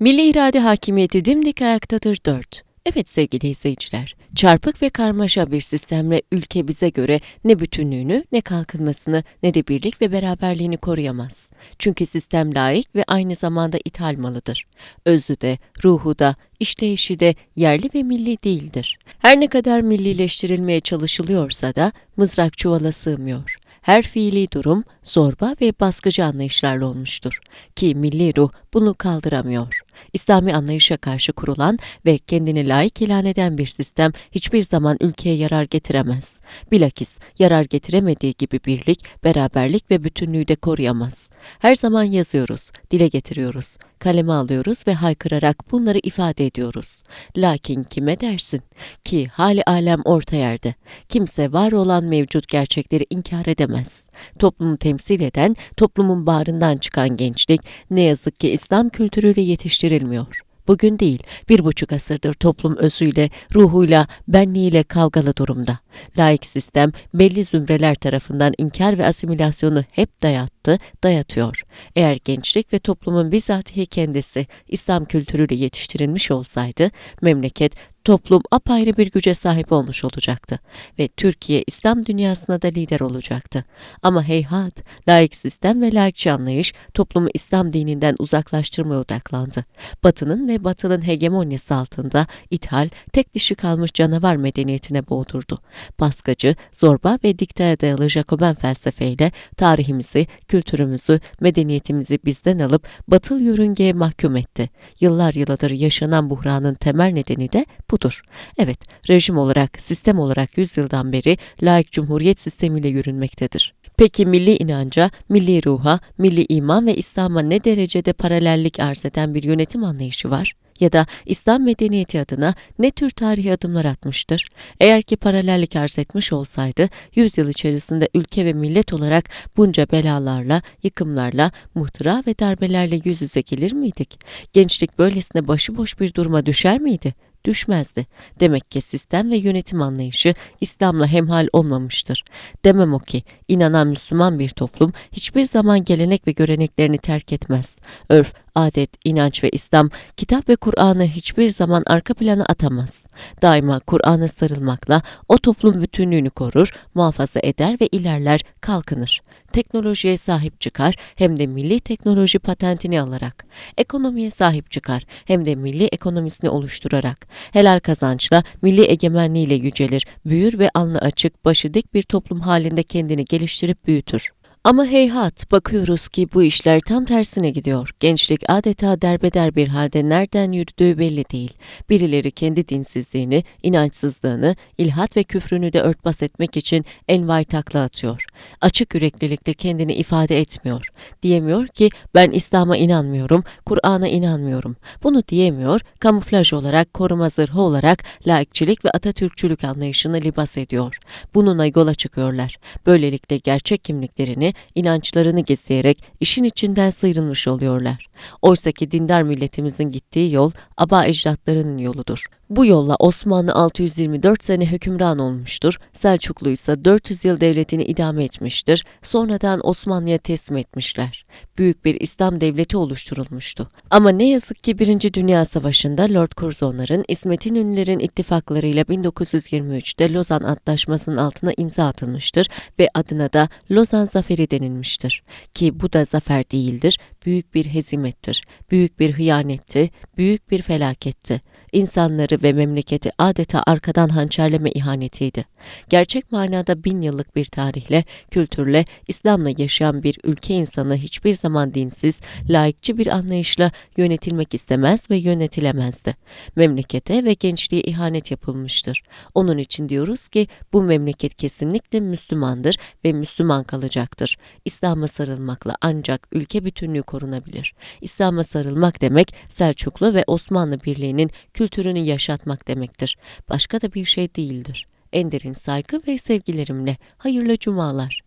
Milli irade hakimiyeti dimdik ayaktadır 4. Evet sevgili izleyiciler, çarpık ve karmaşa bir sistemle ülke bize göre ne bütünlüğünü, ne kalkınmasını, ne de birlik ve beraberliğini koruyamaz. Çünkü sistem laik ve aynı zamanda ithal malıdır. Özü de, ruhu da, işleyişi de yerli ve milli değildir. Her ne kadar millileştirilmeye çalışılıyorsa da mızrak çuvala sığmıyor. Her fiili durum zorba ve baskıcı anlayışlarla olmuştur ki milli ruh bunu kaldıramıyor. İslami anlayışa karşı kurulan ve kendini layık ilan eden bir sistem hiçbir zaman ülkeye yarar getiremez. Bilakis yarar getiremediği gibi birlik, beraberlik ve bütünlüğü de koruyamaz. Her zaman yazıyoruz, dile getiriyoruz, kaleme alıyoruz ve haykırarak bunları ifade ediyoruz. Lakin kime dersin? Ki hali alem orta yerde. Kimse var olan mevcut gerçekleri inkar edemez. Toplumu temsil eden, toplumun bağrından çıkan gençlik ne yazık ki İslam kültürüyle yetiştirilmiyor. Bugün değil, bir buçuk asırdır toplum özüyle, ruhuyla, benliğiyle kavgalı durumda. Laik sistem belli zümreler tarafından inkar ve asimilasyonu hep dayattı, dayatıyor. Eğer gençlik ve toplumun bizatihi kendisi İslam kültürüyle yetiştirilmiş olsaydı, memleket toplum apayrı bir güce sahip olmuş olacaktı ve Türkiye İslam dünyasına da lider olacaktı. Ama heyhat, laik sistem ve laikçi anlayış toplumu İslam dininden uzaklaştırmaya odaklandı. Batının ve batının hegemonyası altında ithal, tek dişi kalmış canavar medeniyetine boğdurdu. Baskıcı, zorba ve diktaya dayalı Jacoben felsefeyle tarihimizi, kültürümüzü, medeniyetimizi bizden alıp batıl yörüngeye mahkum etti. Yıllar yılıdır yaşanan buhranın temel nedeni de budur. Evet, rejim olarak, sistem olarak yüzyıldan beri laik cumhuriyet sistemiyle yürünmektedir. Peki milli inanca, milli ruha, milli iman ve İslam'a ne derecede paralellik arz eden bir yönetim anlayışı var? ya da İslam medeniyeti adına ne tür tarihi adımlar atmıştır? Eğer ki paralellik arz etmiş olsaydı, yüzyıl içerisinde ülke ve millet olarak bunca belalarla, yıkımlarla, muhtıra ve darbelerle yüz yüze gelir miydik? Gençlik böylesine başıboş bir duruma düşer miydi? Düşmezdi. Demek ki sistem ve yönetim anlayışı İslam'la hemhal olmamıştır. Demem o ki inanan Müslüman bir toplum hiçbir zaman gelenek ve göreneklerini terk etmez. Örf, adet, inanç ve İslam, kitap ve Kur'an'ı hiçbir zaman arka plana atamaz. Daima Kur'an'a sarılmakla o toplum bütünlüğünü korur, muhafaza eder ve ilerler, kalkınır. Teknolojiye sahip çıkar hem de milli teknoloji patentini alarak. Ekonomiye sahip çıkar hem de milli ekonomisini oluşturarak. Helal kazançla, milli egemenliğiyle yücelir, büyür ve alnı açık, başı dik bir toplum halinde kendini geliştirip büyütür. Ama heyhat bakıyoruz ki bu işler tam tersine gidiyor. Gençlik adeta derbeder bir halde nereden yürüdüğü belli değil. Birileri kendi dinsizliğini, inançsızlığını, ilhat ve küfrünü de örtbas etmek için envai takla atıyor. Açık yüreklilikle kendini ifade etmiyor. Diyemiyor ki ben İslam'a inanmıyorum, Kur'an'a inanmıyorum. Bunu diyemiyor, kamuflaj olarak, koruma zırhı olarak laikçilik ve Atatürkçülük anlayışını libas ediyor. Bununla yola çıkıyorlar. Böylelikle gerçek kimliklerini, inançlarını gizleyerek işin içinden sıyrılmış oluyorlar. Oysaki dindar milletimizin gittiği yol aba ecdatlarının yoludur. Bu yolla Osmanlı 624 sene hükümran olmuştur. Selçuklu ise 400 yıl devletini idame etmiştir. Sonradan Osmanlı'ya teslim etmişler. Büyük bir İslam devleti oluşturulmuştu. Ama ne yazık ki 1. Dünya Savaşı'nda Lord Curzonların İsmet İnönülerin ittifaklarıyla 1923'te Lozan Antlaşması'nın altına imza atılmıştır ve adına da Lozan Zaferi denilmiştir. Ki bu da zafer değildir, büyük bir hezimettir, büyük bir hıyanetti, büyük bir felaketti insanları ve memleketi adeta arkadan hançerleme ihanetiydi. Gerçek manada bin yıllık bir tarihle, kültürle, İslam'la yaşayan bir ülke insanı hiçbir zaman dinsiz, laikçi bir anlayışla yönetilmek istemez ve yönetilemezdi. Memlekete ve gençliğe ihanet yapılmıştır. Onun için diyoruz ki bu memleket kesinlikle Müslümandır ve Müslüman kalacaktır. İslam'a sarılmakla ancak ülke bütünlüğü korunabilir. İslam'a sarılmak demek Selçuklu ve Osmanlı Birliği'nin kültürünü yaşatmak demektir. Başka da bir şey değildir. En derin saygı ve sevgilerimle hayırlı cumalar.